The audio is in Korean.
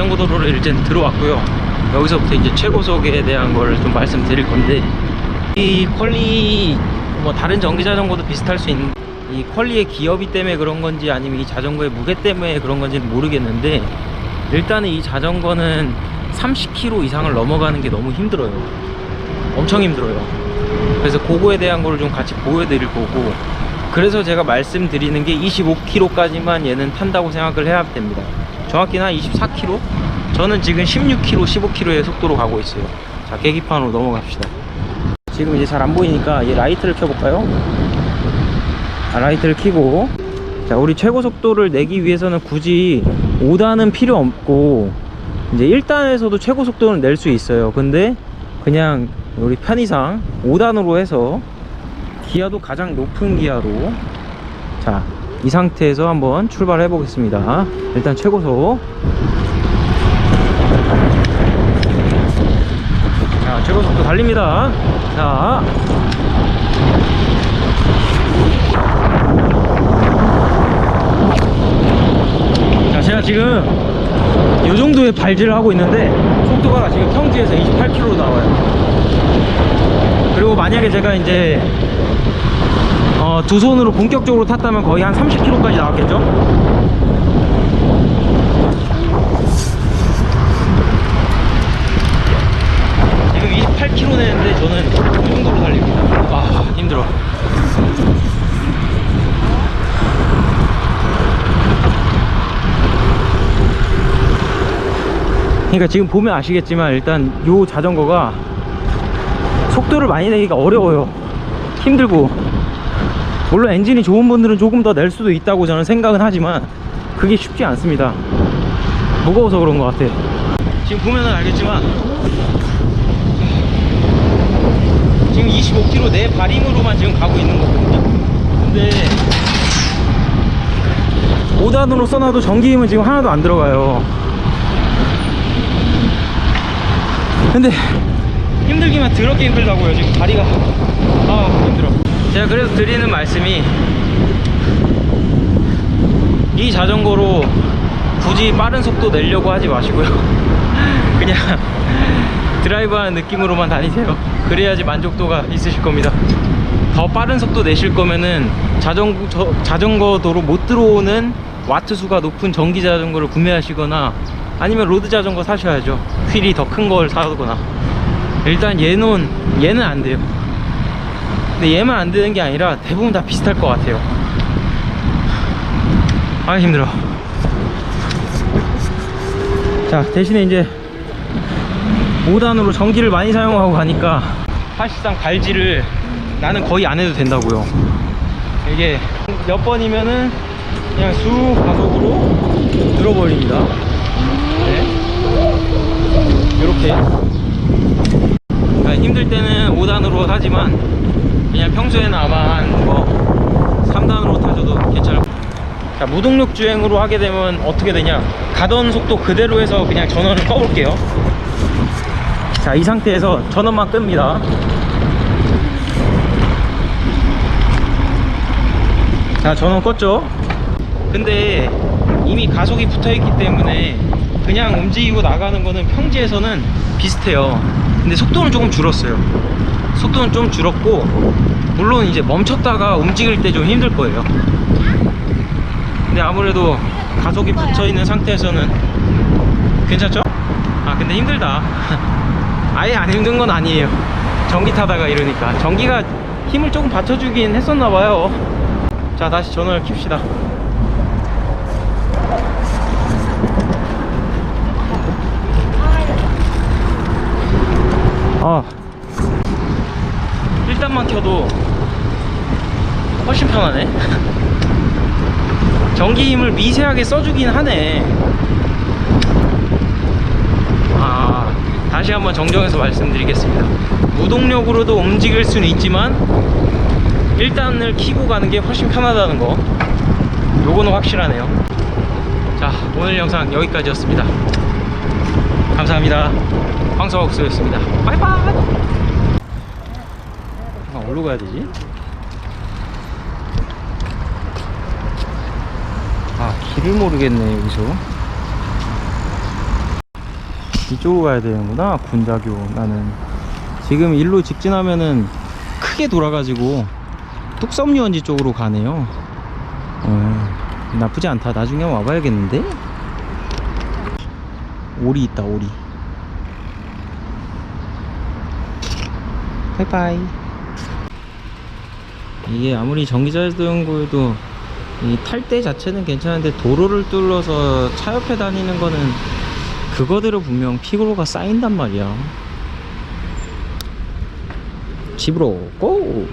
자전거 도로를 이제 들어왔고요. 여기서부터 이제 최고속에 대한 걸 좀 말씀드릴 건데 이 퀄리 뭐 다른 전기 자전거도 비슷할 수 있는 이 퀄리의 기업이 때문에 그런 건지 아니면 이 자전거의 무게 때문에 그런 건지는 모르겠는데 일단은 이 자전거는 30km 이상을 넘어가는 게 너무 힘들어요. 엄청 힘들어요. 그래서 그거에 대한 거를 좀 같이 보여드릴 거고 그래서 제가 말씀드리는 게 25km까지만 얘는 탄다고 생각을 해야 됩니다. 정확히는 한 24km? 저는 지금 16km, 15km의 속도로 가고 있어요. 자, 계기판으로 넘어갑시다. 지금 이제 잘 안 보이니까 이 라이트를 켜볼까요? 아, 라이트를 켜고 자, 우리 최고 속도를 내기 위해서는 굳이 5단은 필요 없고 이제 1단에서도 최고 속도는 낼 수 있어요. 근데 그냥 우리 편의상 5단으로 해서 기아도 가장 높은 기아로 자, 이 상태에서 한번 출발해 보겠습니다. 일단 최고속 자, 최고속도 달립니다. 자, 자, 제가 지금 이 정도의 발질을 하고 있는데 속도가 지금 평지에서 28km로 나와요. 그리고 만약에 제가 이제 어, 두 손으로 본격적으로 탔다면 거의 한 30km까지 나왔겠죠? 지금 28km 내는데 저는 이 정도로 달립니다. 아, 힘들어. 그러니까 지금 보면 아시겠지만 일단 요 자전거가 속도를 많이 내기가 어려워요. 힘들고 물론 엔진이 좋은 분들은 조금 더 낼 수도 있다고 저는 생각은 하지만 그게 쉽지 않습니다. 무거워서 그런 것 같아. 지금 보면은 알겠지만 지금 25km 내 발힘으로만 지금 가고 있는 거거든요. 근데 5단으로 써놔도 전기 힘은 지금 하나도 안 들어가요. 근데 힘들기만 더럽게 힘들다고요 지금 다리가 아 힘들어 제가 그래서 드리는 말씀이 이 자전거로 굳이 빠른 속도 내려고 하지 마시고요. 그냥 드라이브하는 느낌으로만 다니세요. 그래야지 만족도가 있으실 겁니다. 더 빠른 속도 내실 거면은 자전거, 저- 자전거 도로 못 들어오는 와트 수가 높은 전기 자전거를 구매하시거나 아니면 로드 자전거 사셔야죠. 휠이 더 큰 걸 사거나. 일단 얘는 얘는 안 돼요 근데 얘만 안 되는 게 아니라 대부분 다 비슷할 것 같아요. 아 힘들어. 자 대신에 이제 5단으로 전기를 많이 사용하고 가니까 사실상 발질을 나는 거의 안 해도 된다고요. 이게 몇 번이면은 그냥 수 가속으로 들어버립니다. 네. 이렇게. 아, 힘들 때는 5단으로 하지만 그냥 평소에는 아마 한뭐 3단으로 타셔도 괜찮을 자 무동력 주행으로 하게 되면 어떻게 되냐? 가던 속도 그대로 해서 그냥 전원을 꺼볼게요. 자 이 상태에서 전원만 끕니다. 자 전원 껐죠? 근데 이미 가속이 붙어있기 때문에 그냥 움직이고 나가는 거는 평지에서는 비슷해요. 근데 속도는 조금 줄었어요 속도는 좀 줄었고 물론 이제 멈췄다가 움직일 때 좀 힘들 거예요. 근데 아무래도 가속이 붙어있는 상태에서는 괜찮죠? 아 근데 힘들다. 아예 안 힘든 건 아니에요. 전기 타다가 이러니까. 전기가 힘을 조금 받쳐주긴 했었나 봐요. 자 다시 전원을 킵시다 아 1단만 켜도 훨씬 편하네. 전기 힘을 미세하게 써주긴 하네. 아 다시 한번 정정해서 말씀드리겠습니다. 무동력으로도 움직일 수는 있지만 1단을 키고 가는 게 훨씬 편하다는 거. 요거는 확실하네요. 자 오늘 영상 여기까지였습니다. 감사합니다. 황서옥수였습니다. 바이바이 아, 어디로 가야 되지? 아 길을 모르겠네 여기서. 이쪽으로 가야 되는구나 군자교. 나는 지금 일로 직진하면은 크게 돌아가지고 뚝섬유원지 쪽으로 가네요. 어, 나쁘지 않다. 나중에 와봐야겠는데? 오리 있다 오리. 바이바이 이게 아무리 전기자전거에도 이탈때 자체는 괜찮은데 도로를 뚫러서 차 옆에 다니는 거는 그거대로 분명 피로가 쌓인단 말이야 집으로 고!